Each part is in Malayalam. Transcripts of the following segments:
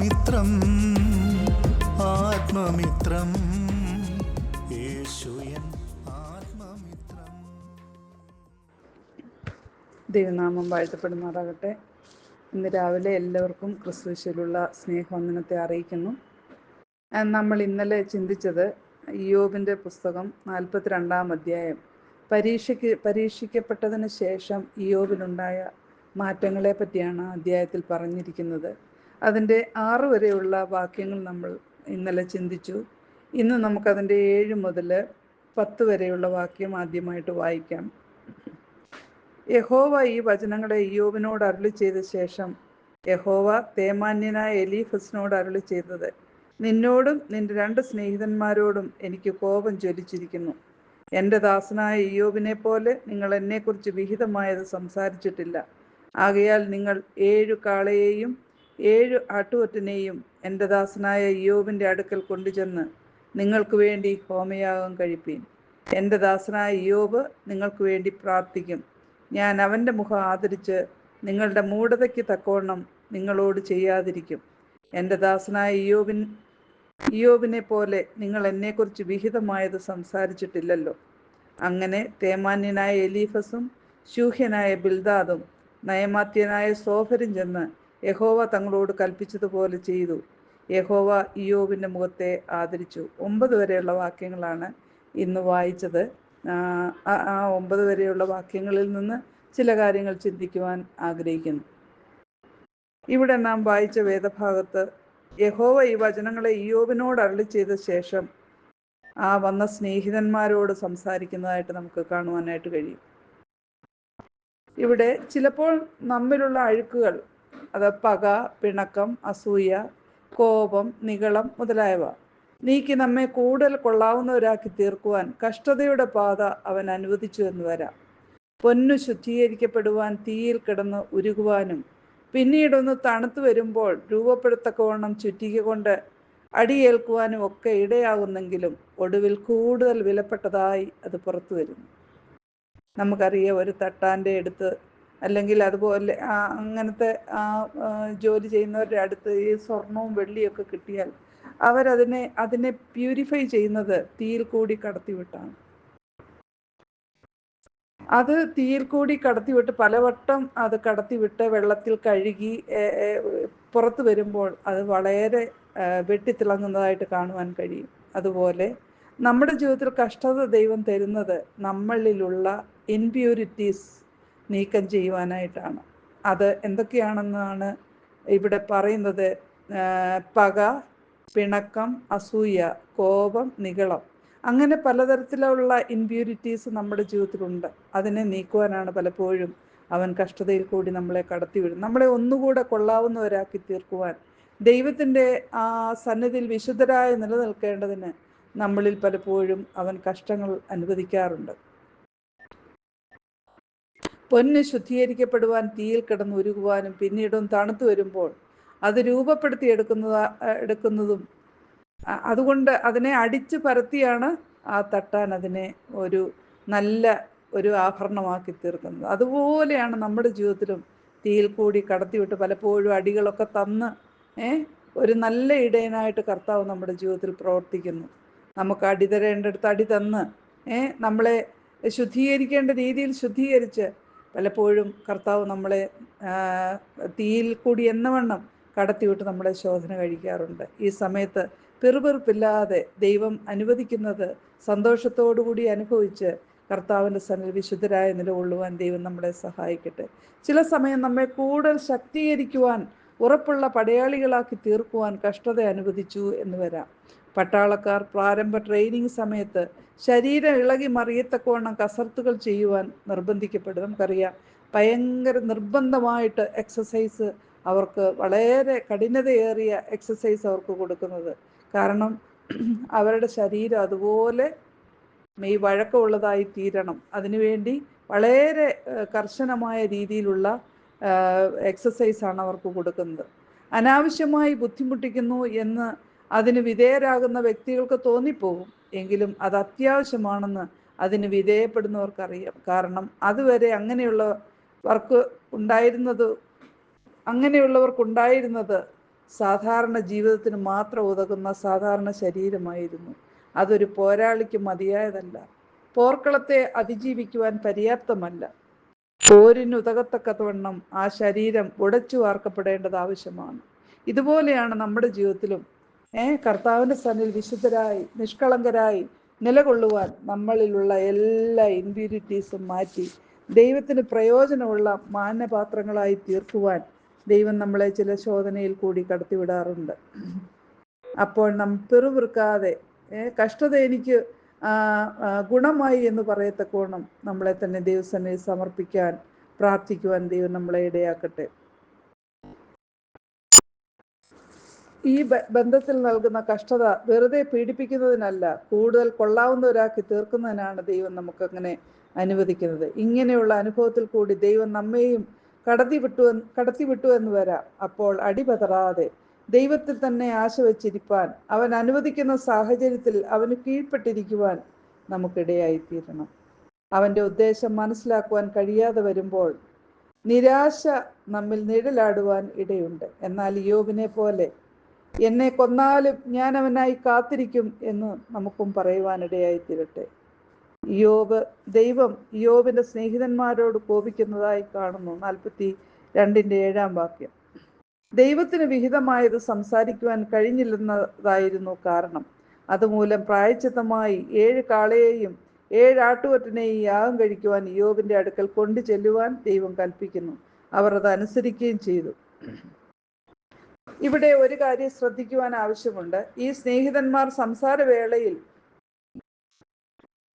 ആത്മമിത്രം ആത്മമിത്രം. യേശുയൻ ആത്മമിത്രം. ദൈവനാമം വാഴ്ത്തപ്പെടുമാറാകട്ടെ. ഇന്ന് രാവിലെ എല്ലാവർക്കും ക്രിസ്തുശയിലുള്ള സ്നേഹവന്ദനത്തെ അറിയിക്കുന്നു. നമ്മൾ ഇന്നലെ ചിന്തിച്ചത് യോബിന്റെ പുസ്തകം നാൽപ്പത്തിരണ്ടാം അധ്യായം. പരീക്ഷയ്ക്ക് പരീക്ഷിക്കപ്പെട്ടതിന് ശേഷം യോബിനുണ്ടായ മാറ്റങ്ങളെ പറ്റിയാണ് അധ്യായത്തിൽ പറഞ്ഞിരിക്കുന്നത്. അതിന്റെ ആറ് വരെയുള്ള വാക്യങ്ങൾ നമ്മൾ ഇന്നലെ ചിന്തിച്ചു. ഇന്ന് നമുക്കതിന്റെ ഏഴ് മുതൽ പത്ത് വരെയുള്ള വാക്യം ആദ്യമായിട്ട് വായിക്കാം. യഹോവ ഈ വചനങ്ങളെ ഇയോബിനോട് അരുളി ചെയ്ത ശേഷം യഹോവ തേമാന്യനായ എലീഫസിനോട് അരുളി ചെയ്തത് നിന്നോടും നിന്റെ രണ്ട് സ്നേഹിതന്മാരോടും എനിക്ക് കോപം ജ്വലിച്ചിരിക്കുന്നു. എന്റെ ദാസനായ ഇയോബിനെ പോലെ നിങ്ങൾ എന്നെക്കുറിച്ച് വിഹിതമായത് സംസാരിച്ചിട്ടില്ല. ആകയാൽ നിങ്ങൾ ഏഴു കാളയെയും ഏഴു ആട്ടുകൊറ്റനെയും എന്റെ ദാസനായ യോബിന്റെ അടുക്കൽ കൊണ്ടുചെന്ന് നിങ്ങൾക്ക് വേണ്ടി ഹോമയാഗം കഴിപ്പീൻ. എന്റെ ദാസനായ യോബ് നിങ്ങൾക്ക് വേണ്ടി പ്രാർത്ഥിക്കും. ഞാൻ അവന്റെ മുഖം ആദരിച്ച് നിങ്ങളുടെ മൂഢതയ്ക്ക് തക്കവണ്ണം നിങ്ങളോട് ചെയ്യാതിരിക്കും. എന്റെ ദാസനായ യോബിൻ യോബിനെ പോലെ നിങ്ങൾ എന്നെക്കുറിച്ച് വിഹിതമായത് സംസാരിച്ചിട്ടില്ലല്ലോ. അങ്ങനെ തേമാന്യനായ എലീഫസും ശൂഹ്യനായ ബിൽദാദും നയമാത്യനായ സോഫരും ചെന്ന് യഹോവ തങ്ങളോട് കൽപ്പിച്ചതുപോലെ ചെയ്തു. യഹോവ ഇയോവിന്റെ മുഖത്തെ ആദരിച്ചു. ഒമ്പത് വരെയുള്ള വാക്യങ്ങളാണ് ഇന്ന് വായിച്ചത്. ആ ഒമ്പത് വരെയുള്ള വാക്യങ്ങളിൽ നിന്ന് ചില കാര്യങ്ങൾ ചിന്തിക്കുവാൻ ആഗ്രഹിക്കുന്നു. ഇവിടെ നാം വായിച്ച വേദഭാഗത്ത് യഹോവ ഈ വചനങ്ങളെ ഇയോബിനോട് അരളി ചെയ്ത ശേഷം ആ വന്ന സ്നേഹിതന്മാരോട് സംസാരിക്കുന്നതായിട്ട് നമുക്ക് കാണുവാനായിട്ട് കഴിയും. ഇവിടെ ചിലപ്പോൾ നമ്മിലുള്ള അഴുക്കുകൾ അത് പക പിണക്കം അസൂയ കോപം നികളം മുതലായവ. നീക്കി നമ്മെ കൂടുതൽ കൊള്ളാവുന്നവരാക്കി തീർക്കുവാൻ കഷ്ടതയുടെ പാത അവൻ അനുവദിച്ചു എന്ന് വരാം. പൊന്നു ശുദ്ധീകരിക്കപ്പെടുവാൻ തീയിൽ കിടന്ന് ഉരുകുവാനും പിന്നീടൊന്ന് തണുത്തു വരുമ്പോൾ രൂപപ്പെടുത്തക്കവണ്ണം ചുറ്റിക കൊണ്ട് അടിയേൽക്കുവാനും ഒക്കെ ഇടയാകുന്നെങ്കിലും ഒടുവിൽ കൂടുതൽ വിലപ്പെട്ടതായി അത് പുറത്തു വരുന്നു. നമുക്കറിയാം ഒരു തട്ടാന്റെ അടുത്ത് അല്ലെങ്കിൽ അതുപോലെ അങ്ങനത്തെ ജോലി ചെയ്യുന്നവരുടെ അടുത്ത് ഈ സ്വർണവും വെള്ളിയൊക്കെ കിട്ടിയാൽ അവരതിനെ അതിനെ പ്യൂരിഫൈ ചെയ്യുന്നത് തീയിൽ കൂടി കടത്തിവിട്ടാണ് അത് തീയിൽ കൂടി കടത്തിവിട്ട് പലവട്ടം അത് കടത്തിവിട്ട് വെള്ളത്തിൽ കഴുകി പുറത്ത് വരുമ്പോൾ അത് വളരെ വെട്ടിത്തിളങ്ങുന്നതായിട്ട് കാണുവാൻ കഴിയും. അതുപോലെ നമ്മുടെ ജീവിതത്തിൽ കഷ്ടത ദൈവം തരുന്നത് നമ്മളിലുള്ള ഇൻപ്യൂരിറ്റീസ് നീക്കം ചെയ്യുവാനായിട്ടാണ്. അത് എന്തൊക്കെയാണെന്നാണ് ഇവിടെ പറയുന്നത്? പക പിണക്കം അസൂയ കോപം നികളം. അങ്ങനെ പലതരത്തിലുള്ള ഇൻപ്യൂരിറ്റീസ് നമ്മുടെ ജീവിതത്തിലുണ്ട്. അതിനെ നീക്കുവാനാണ് പലപ്പോഴും അവൻ കഷ്ടതയിൽ കൂടി നമ്മളെ കടത്തിവിടും നമ്മളെ ഒന്നുകൂടെ കൊള്ളാവുന്നവരാക്കി തീർക്കുവാൻ ദൈവത്തിന്റെ ആ സന്നിധിയിൽ വിശുദ്ധരായി നിലനിൽക്കേണ്ടതിന് നമ്മളിൽ പലപ്പോഴും അവൻ കഷ്ടങ്ങൾ അനുവദിക്കാറുണ്ട്. പൊന്ന് ശുദ്ധീകരിക്കപ്പെടുവാൻ തീയിൽ കിടന്ന് ഉരുകുവാനും പിന്നീടും തണുത്തു വരുമ്പോൾ അത് രൂപപ്പെടുത്തി എടുക്കുന്നത് എടുക്കുന്നതും അതുകൊണ്ട് അതിനെ അടിച്ചു പരത്തിയാണ് ആ തട്ടാൻ അതിനെ ഒരു നല്ല ഒരു ആഭരണമാക്കി തീർക്കുന്നത്. അതുപോലെയാണ് നമ്മുടെ ജീവിതത്തിലും തീയിൽ കൂടി കടത്തിവിട്ട് പലപ്പോഴും അടികളൊക്കെ തന്ന് ഏ ഒരു നല്ല ഇടയനായിട്ട് കർത്താവ് നമ്മുടെ ജീവിതത്തിൽ പ്രവർത്തിക്കുന്നു. നമുക്ക് അടി തരേണ്ടടുത്ത് അടി തന്ന് ഏ നമ്മളെ ശുദ്ധീകരിക്കേണ്ട രീതിയിൽ ശുദ്ധീകരിച്ച് പലപ്പോഴും കർത്താവ് നമ്മളെ തീയിൽ കൂടി എന്നവണ്ണം കടത്തിവിട്ട് നമ്മളെ ശോധന കഴിക്കാറുണ്ട്. ഈ സമയത്ത് പിറുപിറുപ്പില്ലാതെ ദൈവം അനുവദിക്കുന്നത് സന്തോഷത്തോടുകൂടി അനുഭവിച്ച് കർത്താവിന്റെ സന്നിധി വിശുദ്ധരായ നിലകൊള്ളുവാൻ ദൈവം നമ്മളെ സഹായിക്കട്ടെ. ചില സമയം നമ്മെ കൂടുതൽ ശക്തീകരിക്കുവാൻ ഉറപ്പുള്ള പടയാളികളാക്കി തീർക്കുവാൻ കഷ്ടത അനുവദിച്ചു എന്ന് വരാം. പട്ടാളക്കാർ പ്രാരംഭ ട്രെയിനിങ് സമയത്ത് ശരീരം ഇളകി മറിയത്തക്കവണ്ണം കസർത്തുകൾ ചെയ്യുവാൻ നിർബന്ധിക്കപ്പെടും. നമുക്കറിയാം ഭയങ്കര നിർബന്ധമായിട്ട് എക്സസൈസ് അവർക്ക് വളരെ കഠിനതയേറിയ എക്സസൈസ് അവർക്ക് കൊടുക്കുന്നത്. കാരണം അവരുടെ ശരീരം അതുപോലെ ഈ വഴക്കമുള്ളതായി തീരണം. അതിനുവേണ്ടി വളരെ കർശനമായ രീതിയിലുള്ള എക്സസൈസാണ് അവർക്ക് കൊടുക്കുന്നത്. അനാവശ്യമായി ബുദ്ധിമുട്ടിക്കുന്നു എന്ന് അതിന് വിധേയരാകുന്ന വ്യക്തികൾക്ക് തോന്നിപ്പോകും എങ്കിലും അത് അത്യാവശ്യമാണെന്ന് അതിന് വിധേയപ്പെടുന്നവർക്കറിയാം കാരണം അതുവരെ അങ്ങനെയുള്ള വർക്ക് ഉണ്ടായിരുന്നത് അങ്ങനെയുള്ളവർക്കുണ്ടായിരുന്നത് സാധാരണ ജീവിതത്തിന് മാത്രം ഉതകുന്ന സാധാരണ ശരീരമായിരുന്നു. അതൊരു പോരാളിക്ക് മതിയായതല്ല. പോർക്കളത്തെ അതിജീവിക്കുവാൻ പര്യാപ്തമല്ല. പോരിനുതകത്തക്കവണ്ണം ആ ശരീരം ഉടച്ചു വാർക്കപ്പെടേണ്ടത് ആവശ്യമാണ്. ഇതുപോലെയാണ് നമ്മുടെ ജീവിതത്തിലും ഏ കർത്താവിന്റെ സന്നിൽ വിശുദ്ധരായി നിഷ്കളങ്കരായി നിലകൊള്ളുവാൻ നമ്മളിലുള്ള എല്ലാ ഇൻഫ്യൂരിറ്റീസും മാറ്റി ദൈവത്തിന് പ്രയോജനമുള്ള മാന്യപാത്രങ്ങളായി തീർക്കുവാൻ ദൈവം നമ്മളെ ചില ശോധനയിൽ കൂടി കടത്തിവിടാറുണ്ട്. അപ്പോൾ നാം പിറുവിറുക്കാതെ കഷ്ടത എനിക്ക് ഗുണമായി എന്ന് പറയത്തക്കോണം നമ്മളെ തന്നെ ദൈവസനെ സമർപ്പിക്കാൻ പ്രാർത്ഥിക്കുവാൻ ദൈവം നമ്മളെ ഇടയാക്കട്ടെ. ഈ ബന്ധത്തിൽ നൽകുന്ന കഷ്ടത വെറുതെ പീഡിപ്പിക്കുന്നതിനല്ല കൂടുതൽ കൊള്ളാവുന്നവരാക്കി തീർക്കുന്നതിനാണ് ദൈവം നമുക്കങ്ങനെ അനുവദിക്കുന്നത്. ഇങ്ങനെയുള്ള അനുഭവത്തിൽ കൂടി ദൈവം നമ്മെയും കടത്തി വിട്ടു കടത്തി വിട്ടു എന്ന് വരാം. അപ്പോൾ അടിപതറാതെ ദൈവത്തിൽ തന്നെ ആശ വച്ചിരിപ്പാൻ അവൻ അനുവദിക്കുന്ന സാഹചര്യത്തിൽ അവന് കീഴ്പ്പെട്ടിരിക്കുവാൻ നമുക്കിടയായിത്തീരണം. അവന്റെ ഉദ്ദേശം മനസ്സിലാക്കുവാൻ കഴിയാതെ വരുമ്പോൾ നിരാശ നമ്മിൽ നിഴലാടുവാൻ ഇടയുണ്ട്. എന്നാൽ യോബിനെ പോലെ എന്നെ കൊന്നാലും ഞാൻ അവനായി കാത്തിരിക്കും എന്ന് നമുക്കും പറയുവാനിടയായി തീരട്ടെ. യോബ് ദൈവം യോബിന്റെ സ്നേഹിതന്മാരോട് കോപിക്കുന്നതായി കാണുന്നു. നാൽപ്പത്തി രണ്ടിന്റെ ഏഴാം വാക്യം. ദൈവത്തിന് വിഹിതമായത് സംസാരിക്കുവാൻ കഴിഞ്ഞില്ലെന്നതായിരുന്നു കാരണം. അതുമൂലം പ്രായച്ചിത്തമായി ഏഴ് കാളയെയും ഏഴ് ആട്ടുകൊറ്റനെയും യാഗം കഴിക്കുവാൻ യോബിന്റെ അടുക്കൽ കൊണ്ടു ചെല്ലുവാൻ ദൈവം കൽപ്പിക്കുന്നു. അവർ അത് അനുസരിക്കുകയും ചെയ്തു. ഇവിടെ ഒരു കാര്യം ശ്രദ്ധിക്കുവാൻ ആവശ്യമുണ്ട്. ഈ സ്നേഹിതന്മാർ സംസാരവേളയിൽ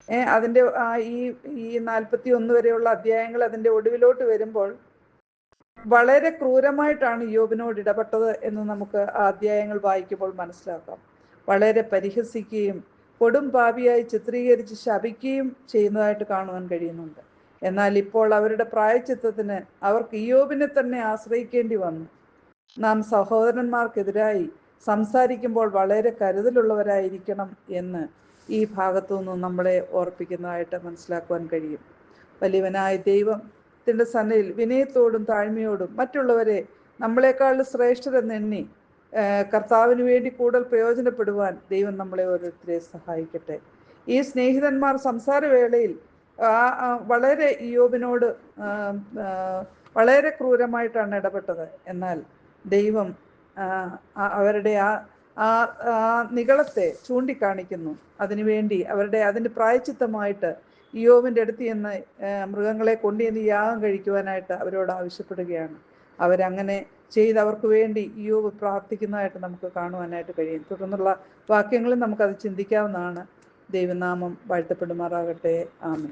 വേളയിൽ ഈ ഈ നാൽപ്പത്തി ഒന്ന് വരെയുള്ള അധ്യായങ്ങൾ അതിന്റെ ഒടുവിലോട്ട് വരുമ്പോൾ വളരെ ക്രൂരമായിട്ടാണ് യോബിനോട് ഇടപെട്ടത് എന്ന് നമുക്ക് ആ അധ്യായങ്ങൾ വായിക്കുമ്പോൾ മനസ്സിലാക്കാം. വളരെ പരിഹസിക്കുകയും കൊടും പാപിയായി ചിത്രീകരിച്ച് ശപിക്കുകയും ചെയ്യുന്നതായിട്ട് കാണുവാൻ കഴിയുന്നുണ്ട്. എന്നാൽ ഇപ്പോൾ അവരുടെ പ്രായച്ചിത്തത്തിന് അവർക്ക് ഇയോബിനെ തന്നെ ആശ്രയിക്കേണ്ടി വന്നു. നാം സഹോദരന്മാർക്കെതിരായി സംസാരിക്കുമ്പോൾ വളരെ കരുതലുള്ളവരായിരിക്കണം എന്ന് ഈ ഭാഗത്തു നിന്നും നമ്മളെ ഓർപ്പിക്കുന്നതായിട്ട് മനസ്സിലാക്കുവാൻ കഴിയും. വലിയവനായ ദൈവത്തിന്റെ സന്നയിൽ വിനയത്തോടും താഴ്മയോടും മറ്റുള്ളവരെ നമ്മളെക്കാൾ ശ്രേഷ്ഠരെന്നെണ്ണി കർത്താവിന് വേണ്ടി കൂടുതൽ പ്രയോജനപ്പെടുവാൻ ദൈവം നമ്മളെ ഓരോരുത്തരെ സഹായിക്കട്ടെ. ഈ സ്നേഹിതന്മാർ സംസാരവേളയിൽ വളരെ ആ, വളരെ ക്രൂരമായിട്ടാണ് ഇടപെട്ടത്. എന്നാൽ ദൈവം അവരുടെ ആ ആ നികളത്തെ ചൂണ്ടിക്കാണിക്കുന്നു. അതിനുവേണ്ടി അവരുടെ അതിന്റെ പ്രായച്ചിത്തമായിട്ട് യോവിന്റെ അടുത്ത് ചെന്ന് മൃഗങ്ങളെ കൊണ്ടുചെന്ന് യാഗം കഴിക്കുവാനായിട്ട് അവരോട് ആവശ്യപ്പെടുകയാണ്. അവരങ്ങനെ ചെയ്ത് അവർക്ക് വേണ്ടി യോവ് പ്രാർത്ഥിക്കുന്നതായിട്ട് നമുക്ക് കാണുവാനായിട്ട് കഴിയും. തുടർന്നുള്ള വാക്യങ്ങളിൽ നമുക്കത് ചിന്തിക്കാവുന്നതാണ്. ദൈവനാമം വാഴ്ത്തപ്പെടുമാറാകട്ടെ. ആമേ